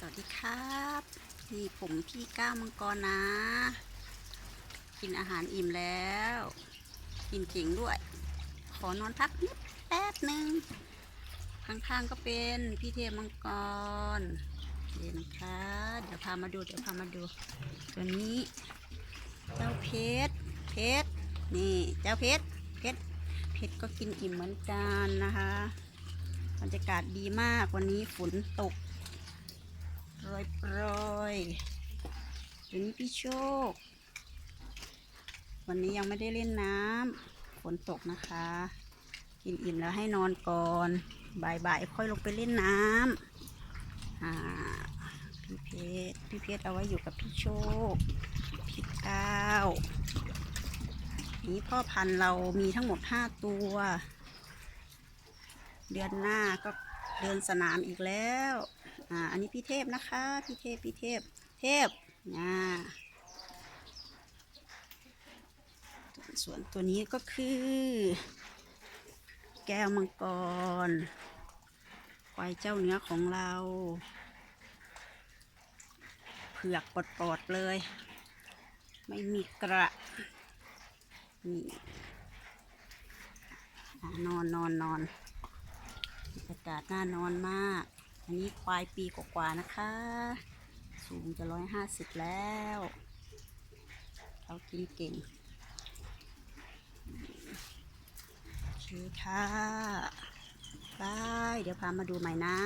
สวัสดีครับ นี่ผมพี่ก้าวมังกรนะ กินอาหารอิ่มแล้ว กินเก่งด้วย ขอนอนพักนิดแป๊บหนึ่งข้างๆก็เป็นพี่เทมังกรเดี๋ยวนะคะเดี๋ยวพามาดู เดี๋ยวพามาดู ตัวนี้ เจ้าเพชร เพชร นี่ เจ้าเพชร เพชร เพชรก็กินอิ่มเหมือนกันนะคะ บรรยากาศดีมากวันนี้ฝนตก โปรยโปรยๆตัวนี้พี่โชค วันนี้ยังไม่ได้เล่นน้ำฝนตกนะคะ กินอิ่มแล้วให้นอนก่อนบ่ายๆค่อยลงไปเล่นน้ำอ่าพี่เพชรพี่เพชรเอาไว้อยู่กับพี่โชคพี่ก้าวนี่พ่อพันธุ์เรามีทั้งหมดห้าตัว เดือนหน้าก็เดินสนามอีกแล้ว อ่า อันนี้พี่เทพนะคะ พี่เทพ พี่เทพ เทพอ่าส่วนตัวนี้ก็คือ แก้วมังกรควายเจ้าเนื้อของเรา เผือกปลดๆเลย ไม่มีกระนี่อ่านอนนอนนอนบรรยากาศน่านอนมาก อันนี้ควายปีกว่าๆนะคะ สูงจะร้อยห้าสิบแล้วเขากินเก่งโอเคค่ะบาย เดี๋ยวพามาดูใหม่นะ